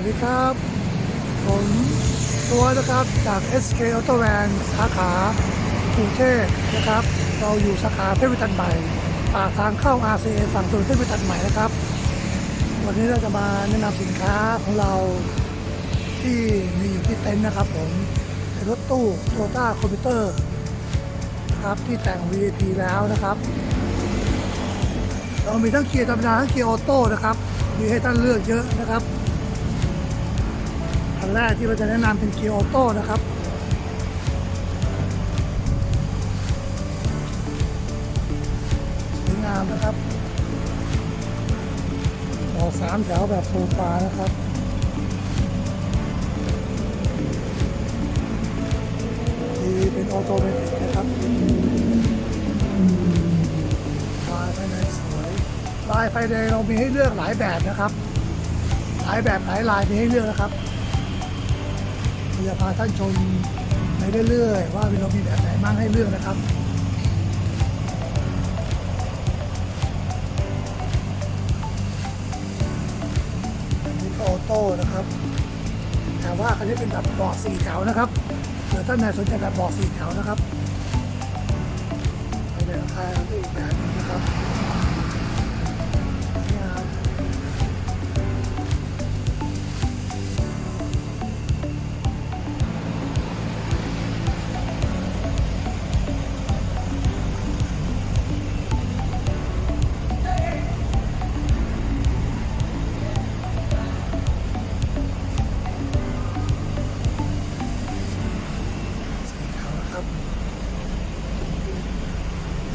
วัสดีครับ ผมตัวนะครับจาก SK Auto Van สาขากรุงเทพนะครับ เราอยู่สาขาเพชรวิทันใหม่ปากทางเข้า RCA ฝั่งถนนเพชรวิทันใหม่นะครับ วันนี้เราจะมาแนะนำสินค้าของเราที่มีอยู่ที่เต็นท์นะครับผมเป็นรถตู้โตโยต้าคอมพิวเตอร์ครับที่แต่ง VIP แล้วนะครับ เรามีทั้งเกียร์ธรรมดาทั้งเกียร์ออโต้นะครับ มีให้ท่านเลือกเยอะนะครับ นแรกที่เราจะแนะนำเป็นเกียร์ออโต้นะครับสวยงามนะครับออกสามแถวแบบโซฟานะครับทีวีเป็นออโตเมติกนะครับลายภายในสวยลายภายในเรามีให้เลือกหลายแบบนะครับ หลายแบบหลายลายมีให้เลือกนะครับ เราจะพาท่านชมไปเรื่อยๆว่าเรามีแบบไหนบ้างให้เลือกนะครับอันนี้ก็ออโต้นะครับ แต่ว่าคันนี้เป็นแบบเบาะสี่แถวนะครับเผื่อท่านไหนสนใจแบบเบาะสี่แถวนะครับไปในราคาก็อีกแบบนึงนะครับ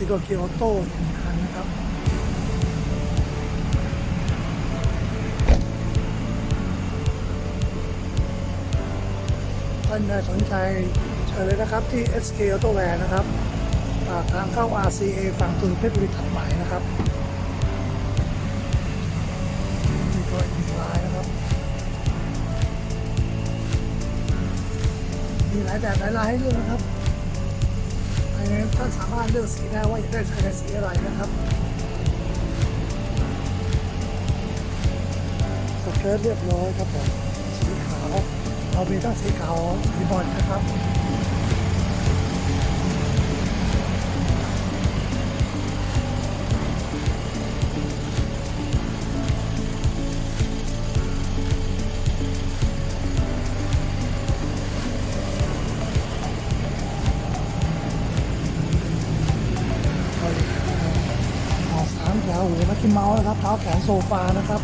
นี่ก็เกียร์ออโต้หนึ่งคันนะครับท่านใดสนใจเชิญเลยนะครับที่ SK Auto w a r นะครับปากทางเข้า RCA ฝั่งตุนเพชรบุรีถัดใหม่นะครับนี่ก็อีกลายนะครับ มีหลายแบบหลายลายให้เลือกนะครับ ภายในท่านสามารถเลือกสีได้ว่าอยากได้ภายในสีอะไรนะครับสเกิร์ตเรียบร้อยครับผมสีขาวเรามีทั้งสีขาวสีบอลนะครับ อกสามแถวหูนักกินเมาส์นะครับ เท้าแขนโซฟานะครับ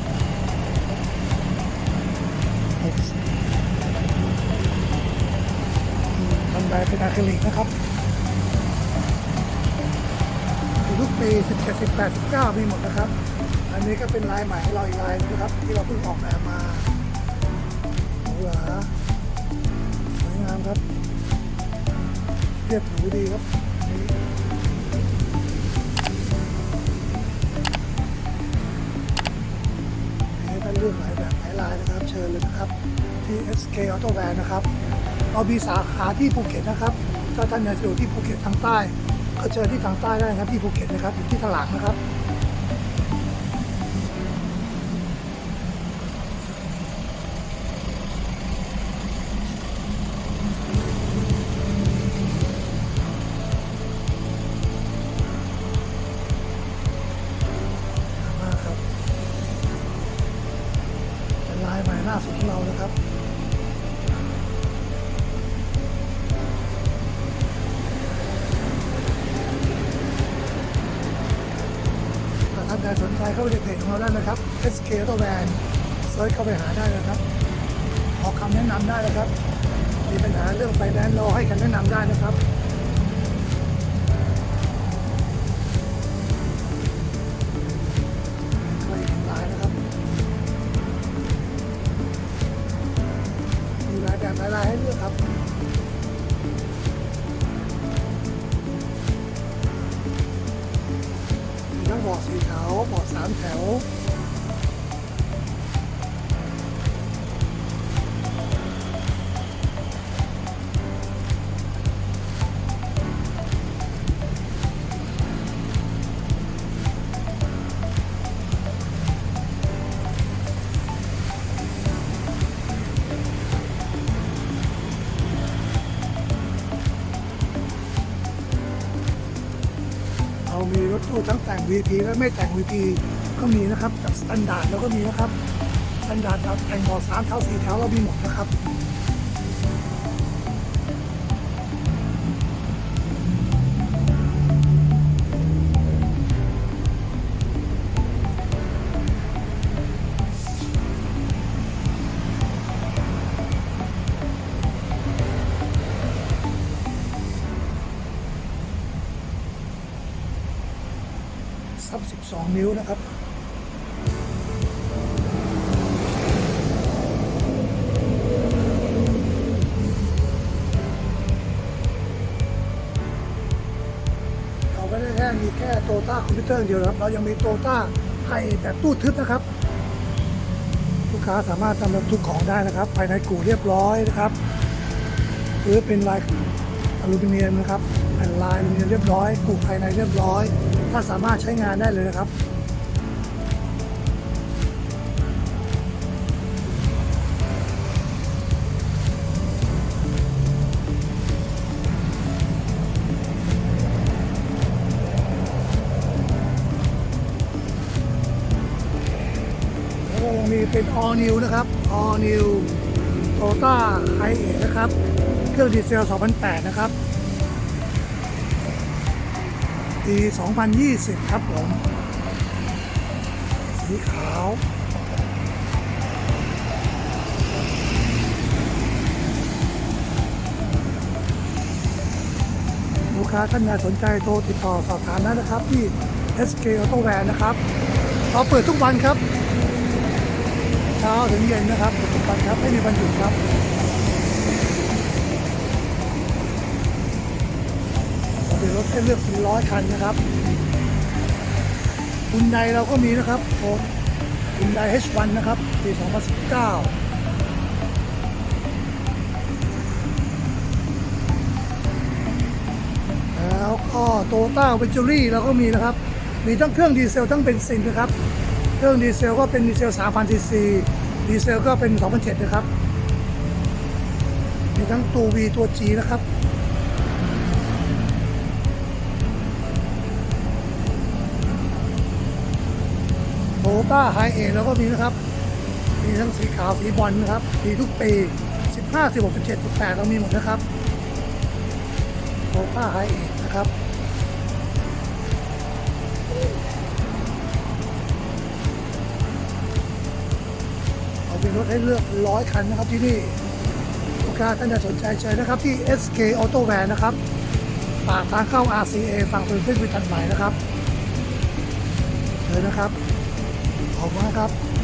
ทำแบบเป็นอะคริลิกนะครับทุกปี17 18 19มีหมดนะครับ อันนี้ก็เป็นลายใหม่ให้เราอีกลายนึงนะครับ ที่เราเพิ่งออกแบบมาหรูหสวยงามครับเรียบหรูดีครับ SK Auto Van นะครับ เรามีสาขาที่ภูเก็ตนะครับ ถ้าท่านอยากจะอยู่ที่ภูเก็ตทางใต้ ก็เชิญที่ทางใต้ได้นะครับที่ภูเก็ตนะครับอยู่ที่ถลางนะครับ นใดสนใจเข้าไปในเพจของเราได้นะครับ SK Auto Van เซิร์ชเข้าไปหาได้นะครับ ขอคำแนะนำได้นะครับ มีปัญหาเรื่องไฟแนนซ์เราให้คำแนะนำได้นะครับ VP และไม่แต่ง VP ก็มีนะครับแบบสแตนดาร์ดแล้วก็มีนะครับสแตนดาร์ดแบบแต่งบอสามแถวสี่แถวเรามีหมดนะครับับ 12 นิ้วนะครับเราไม่ได้แค่มีแค่โตต้าคอมพิวเตอร์เดียวครับ เรายังมีโตต้าไฮแบบตู้ทึบนะครับ ลูกค้าสามารถนำบรรทุกของได้นะครับ ภายในกู่เรียบร้อยนะครับหรือเป็นลายอลูมิเนียมนะครับ ผ่นลายมิเนียมเรียบร้อยกู่ภายในเรียบร้อย ถ้าสามารถใช้งานได้เลยนะครับแล้มีเป็น all new นะครับ all new Toyota h i เนะครับ เครื่องดีเซล 2008 นะครับ ปี 2020 ครับผม สีขาว ลูกค้าท่านใดสนใจโทรติดต่อสอบถามได้นะครับ ที่ SK Auto Van นะครับ เราเปิดทุกวันครับ เช้าถึงเย็นนะครับเปิดทุกวันครับ ไม่มีวันหยุดครับ รถให้เลือกเป็นร้อยคันนะครับคุณใดเราก็มีนะครับโอ้คุณใด H1 นะครับปี2019แล้วก็โตต้าเวนจูรี่เราก็มีนะครับ มีทั้งเครื่องดีเซลทั้งเบนซินนะครับ เครื่องดีเซลก็เป็นดีเซล 3,000ซีซีดีเซลก็เป็น2,700นะครับ มีทั้งตัว V ตัว G นะครับ โตต้าไฮเอเราก็มีนะครับ มีทั้งสีขาวสีบอลนะครับมีทุกปี 15 16 17 18เรามีหมดนะครับโตต้าไฮเอนะครับเรามีรถให้เลือกร้อยคันนะครับที่นี่ลูกค้าท่านใดสนใจเชิญนะครับ ที่ SK Auto Van นะครับปากทางเข้า RCA ฝั่งถนนเส้นวิทันใหม่นะครับเชิญนะครับ ขอบคุณครับ